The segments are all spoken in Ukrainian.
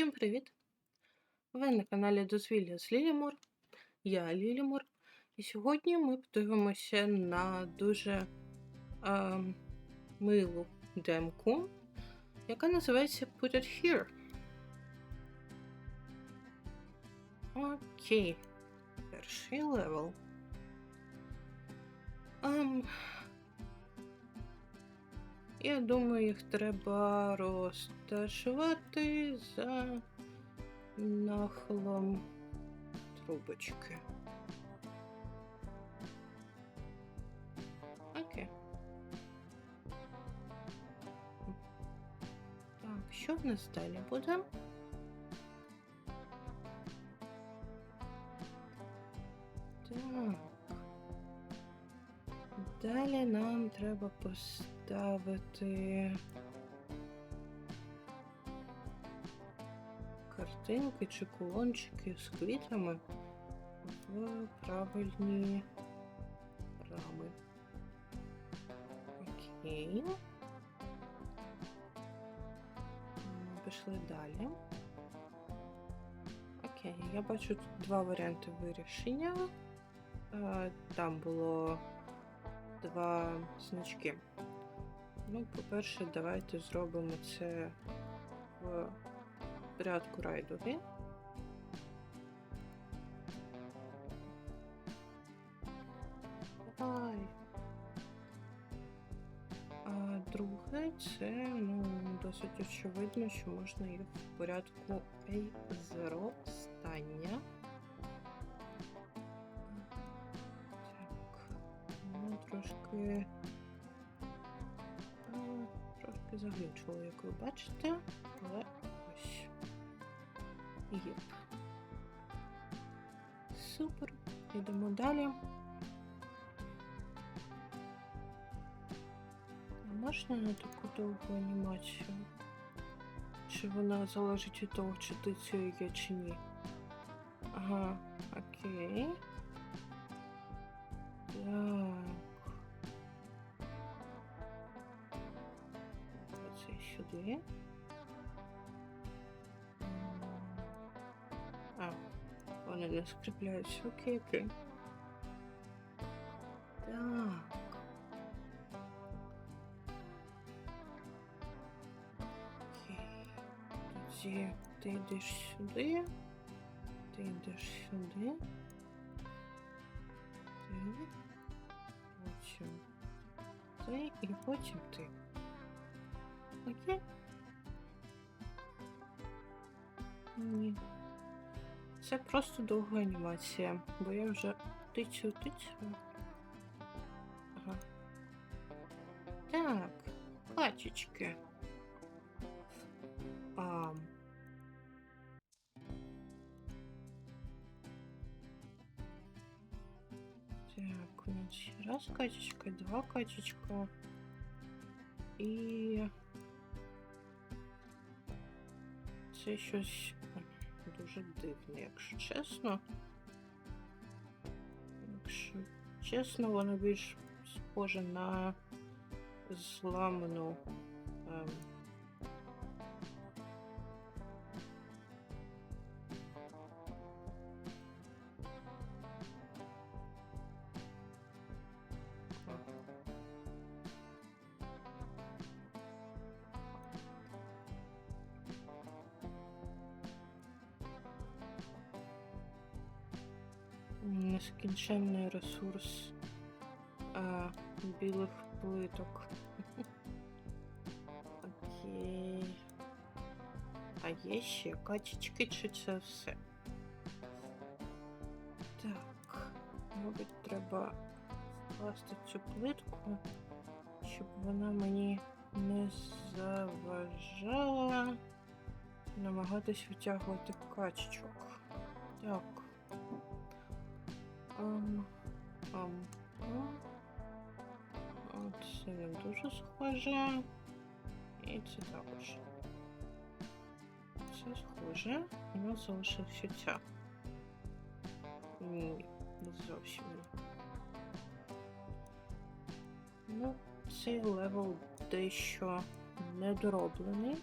Всім привіт! Ви на каналі Дозвілля з Лілімор. Я Лілімор. І сьогодні ми подивимося на дуже е, милу демку, яка називається Put It Here. Окей. Перший левел. Ем, я думаю, їх треба розташувати за нахилом трубочки. Окей. Так, що в нас далі буде? Так. Далі нам треба поставити картинки чи колончики з квітами в правильні рами. Окей. Пішли далі. Окей, я бачу тут два варіанти вирішення. Е, Там було два значки. Ну, по-перше, давайте зробимо це в порядку райдові. Давай. А друге, це ну, досить очевидно, що можна їх в порядку A0 стання. Так, ну трошки. Трошки заглючило, як ви бачите, але ось. Єп. Супер. Йдемо далі. А можна на таку довгу анімацію? Чи вона залежить від того, чи ти це є, чи ні? Ага, окей. Так. Це сюди. М, А, вони не скріпляються. Окей, окей. Так. Окей. Тоді ти йдеш сюди. Ти йдеш сюди. Ти. Потім ти і потім ти. Окей? Ні. Це просто довга анімація, бо я вже тицю тицю. Ага. Так, качечки. А. Так, у нас ще раз качечка, два качечка. І це щось дуже дивне, якщо чесно. Якщо чесно, воно більш схоже на зламану. Ресурс а, білих плиток. Окей. А є ще качечки чи це все? Так, мабуть, треба скласти цю плитку, щоб вона мені не заважала намагатись витягувати качечок. Так. Ам, ам, ам. От це не дуже схоже. І це також. Це схоже. У нас залишився ця. Ні, не зовсім. Ну, цей левел дещо недороблений.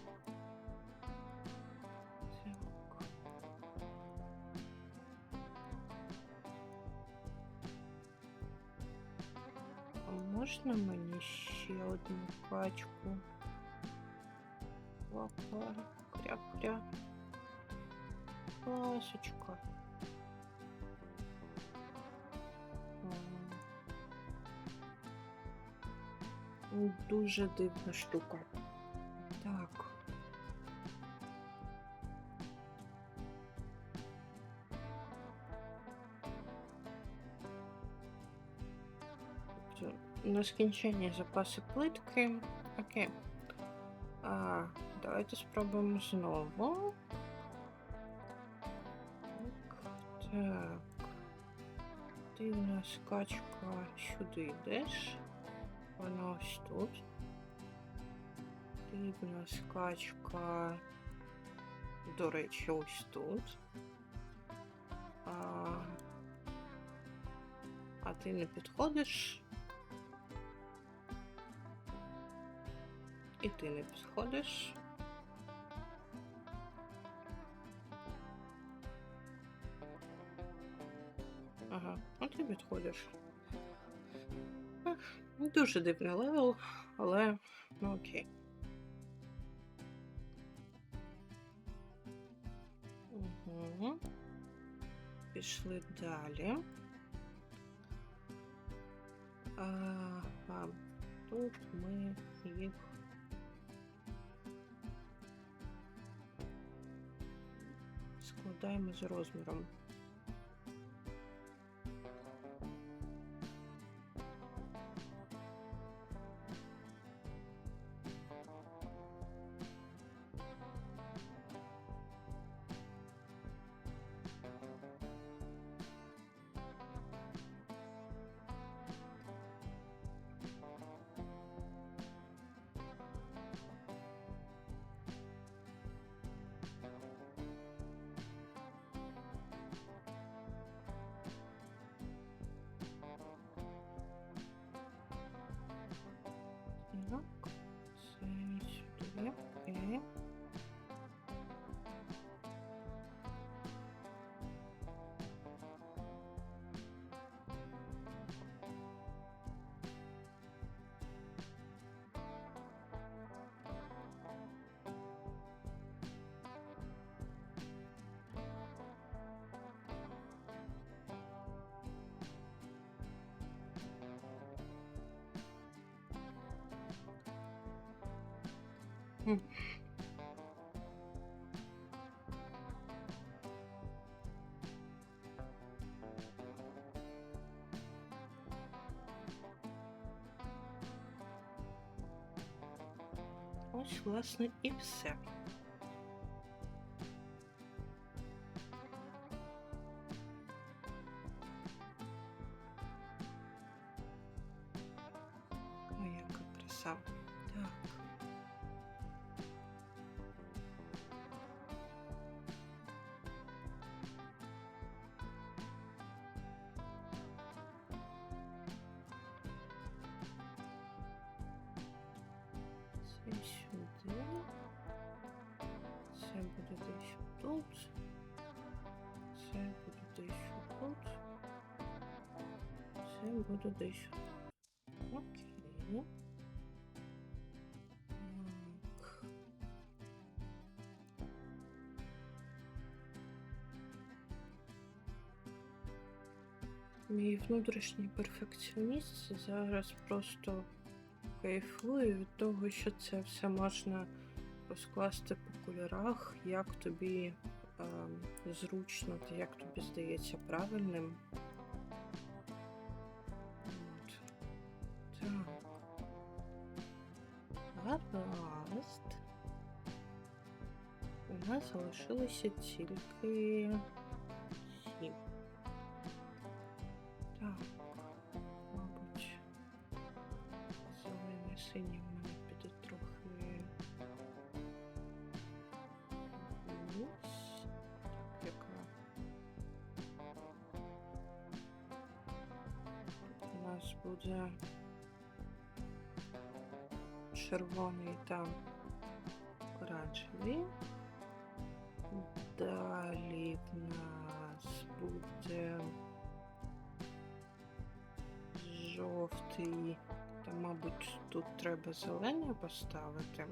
Можна мені ще одну качку? Лапа, кря-кря. Ласочка. Дуже дивна штука. Так. Тобто нескінченні запаси плитки. Окей. А, давайте спробуємо знову. Так, так. Ти в сюди йдеш. Вона ось тут. Ти в нас качка, до речі, ось тут. А, а ти не підходиш. І ти не підходиш. Ага, от ти підходиш. Дуже дивний левел, але ну окей. Угу. Пішли далі. Ага, тут ми їх складаємо за розміром. Ось, власне, і все. Десь. Окей. Мій внутрішній перфекціоніст зараз просто кайфує від того, що це все можна розкласти по кольорах, як тобі е, зручно як тобі здається правильним. Нас залишилося тільки сім. Так, мабуть. Зелений синій в мене піде трохи вниз. Так, яка у нас буде червоний та оранжевий. Нас буде жовтий мабуть, тут треба зелене поставити.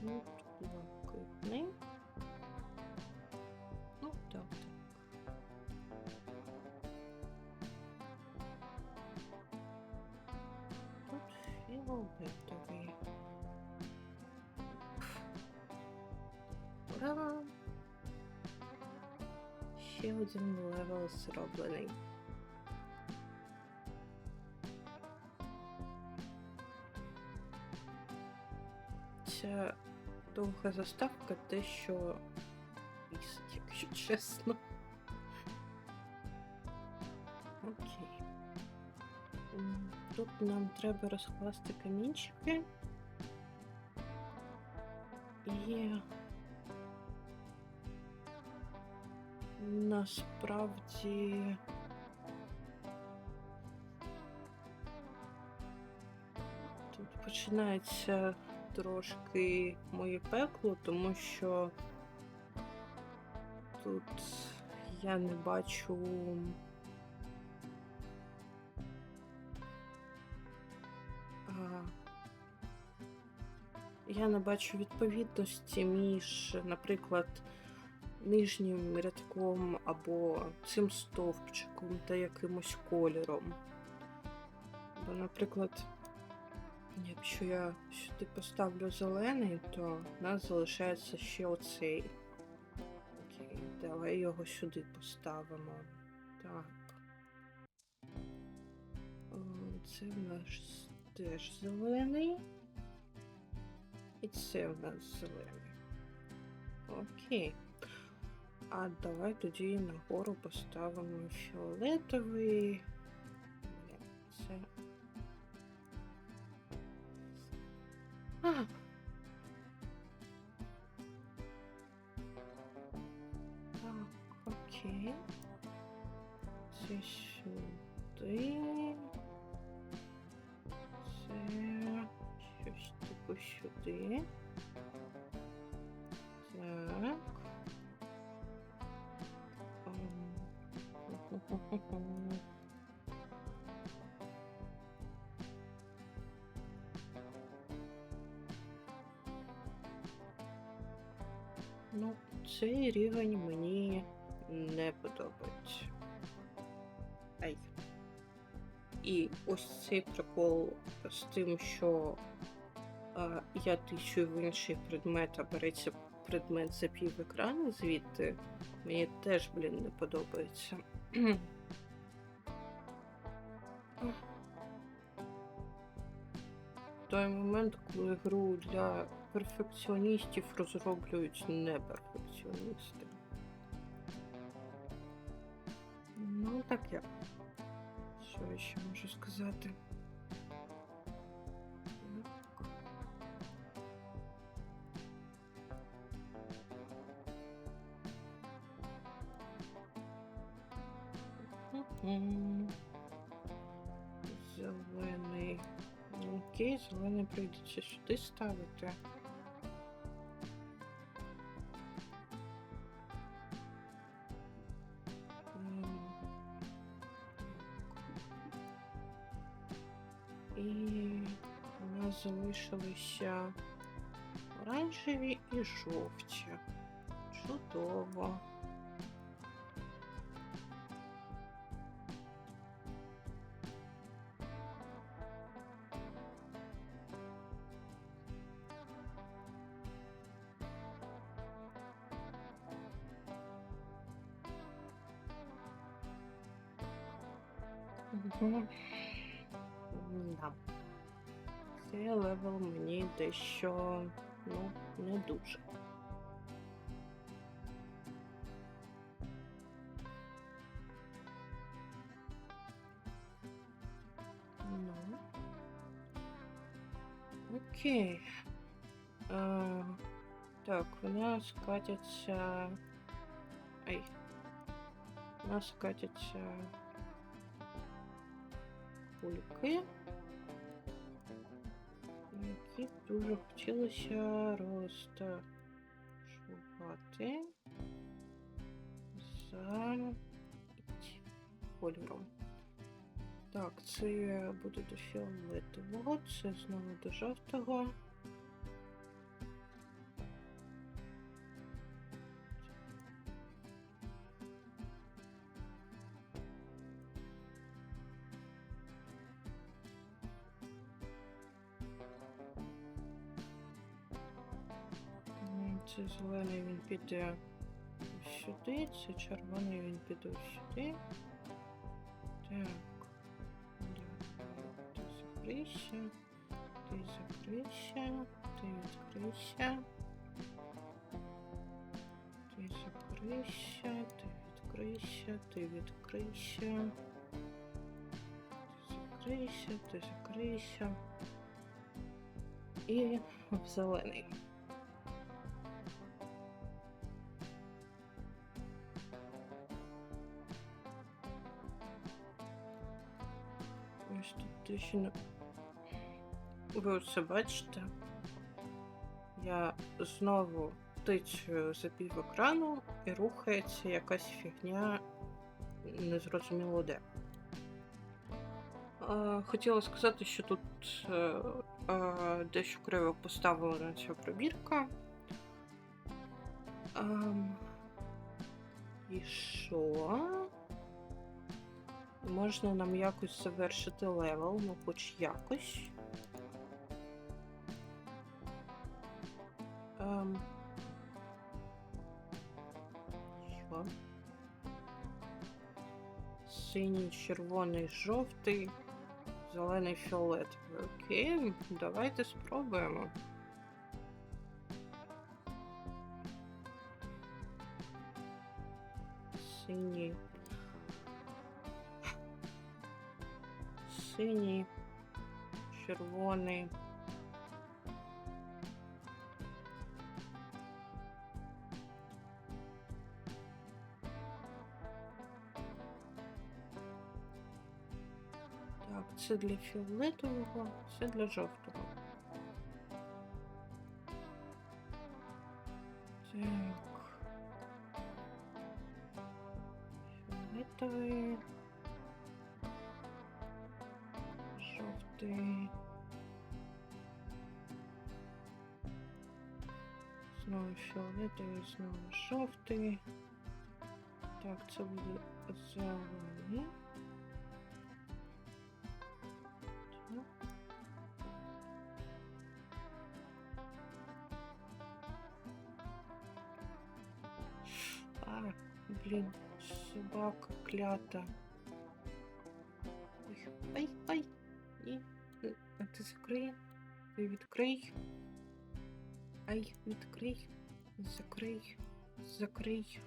Тут блакитний. Фіолетовий. Ура! Ще один левел зроблений. Ця довга заставка те, що якщо чесно. Окей. Тут нам треба розкласти камінчики. І насправді тут починається трошки моє пекло, тому що тут я не бачу. Я не бачу відповідності між, наприклад, нижнім рядком або цим стовпчиком та якимось кольором. Бо, наприклад, якщо я сюди поставлю зелений, то в нас залишається ще оцей. Окей, давай його сюди поставимо. Так. Це в нас теж зелений. І це в нас зелений. Окей. А давай тоді нагору поставимо фіолетовий. Це. А. Так, окей. Це сюди. Так. Ну, цей рівень мені не подобається. Ай. І ось цей прикол з тим, що я тичу в інший предмет, а береться предмет за пів екрану звідти, мені теж, блін, не подобається. Той момент, коли гру для перфекціоністів розроблюють неперфекціоністи. Ну, так я. Що я ще можу сказати? Зелений. Окей, зелений прийдеться сюди ставити. І у нас залишилися оранжеві і жовті. Чудово. Да. Цей левел мені дещо ну, не дуже. Ну. Окей. А, так, у нас катяться. Ай. У нас катяться кульки, які дуже хотілося розташувати за кольором. Так, це буде до фіолетового, це знову до жовтого. Піде сюди, це червоний він піде сюди. Так. Ти закрийся. Ти закрийся. Ти відкрийся. Ти закрийся. Ти відкрийся. Ти відкрийся. Ти закрийся. Ти закрийся. І в зелений. Не... Ви оце бачите? Я знову тичу за пів екрану і рухається якась фігня незрозуміло де. Хотіла сказати, що тут е, дещо криво поставлена ця пробірка. Ем, і що? Можна нам якось завершити левел, ну хоч якось. Ем. Що? Синій, червоний, жовтий, зелений, фіолетовий. Окей, давайте спробуємо. Синій. Синій, червоний. Так, це для фіолетового, це для жовтого. Так. Фіолетовий. Жовтий. Знову фіолетовий, знову жовтий. Так, це буде зелений. Так. А, блін, собака клята. Ой, ай, Ні. Е, ти закрий. Ти відкрий. Ай, відкрий. Закрий. Закрий.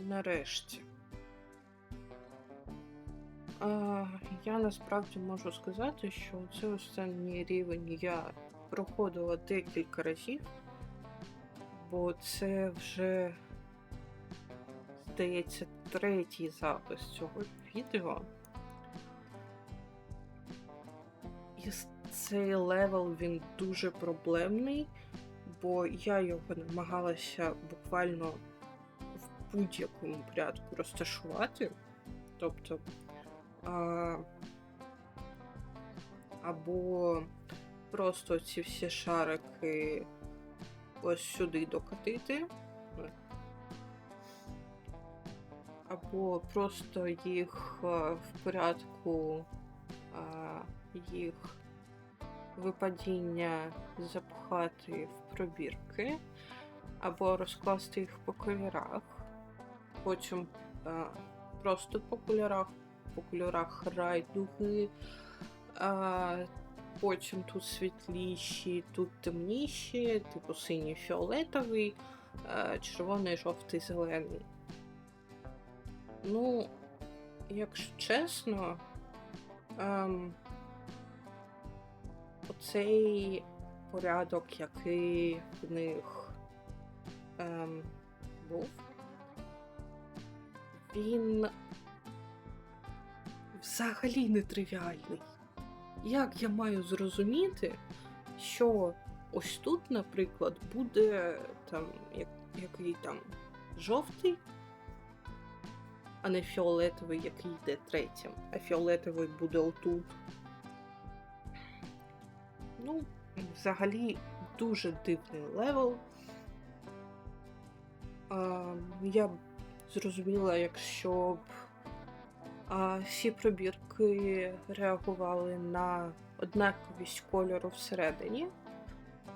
Нарешті. Я насправді можу сказати, що цей останній рівень я проходила декілька разів, бо це вже, здається, третій запис цього відео. І цей левел він дуже проблемний, бо я його намагалася буквально в будь-якому порядку розташувати. Тобто або просто ці всі шарики ось сюди докатити, або просто їх в порядку їх випадіння запхати в пробірки, або розкласти їх по кольорах, потім просто по кольорах по кольорах райдуги, потім тут світліші, тут темніші, типу синій фіолетовий, червоний, жовтий, зелений. Ну, якщо чесно, ем, оцей порядок, який в них ем, був, він взагалі не тривіальний. Як я маю зрозуміти, що ось тут, наприклад, буде там як, який там жовтий, а не фіолетовий, який йде третім, а фіолетовий буде отут. Ну, взагалі дуже дивний левел. А, я б зрозуміла, якщо б всі пробірки реагували на однаковість кольору всередині,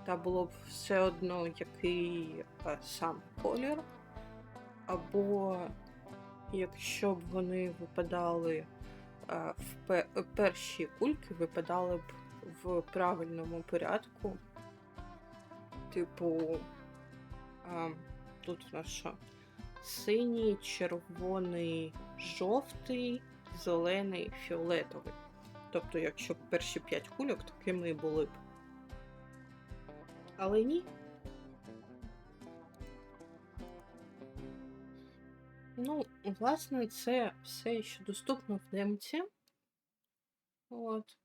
та було б все одно який е, сам колір, або якщо б вони випадали е, в перші кульки випадали б в правильному порядку. Типу, тут у нас що? Синій, червоний, жовтий, зелений, фіолетовий. Тобто, якщо б перші п'ять кульок такими і були б. Але ні. Ну, власне, це все, що доступно в демці. От.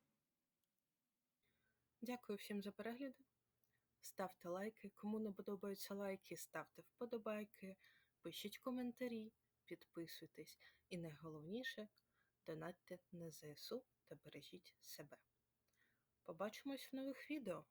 Дякую всім за перегляди. Ставте лайки. Кому не подобаються лайки, ставте вподобайки, пишіть коментарі, підписуйтесь. І найголовніше донатьте на ЗСУ та бережіть себе. Побачимось в нових відео.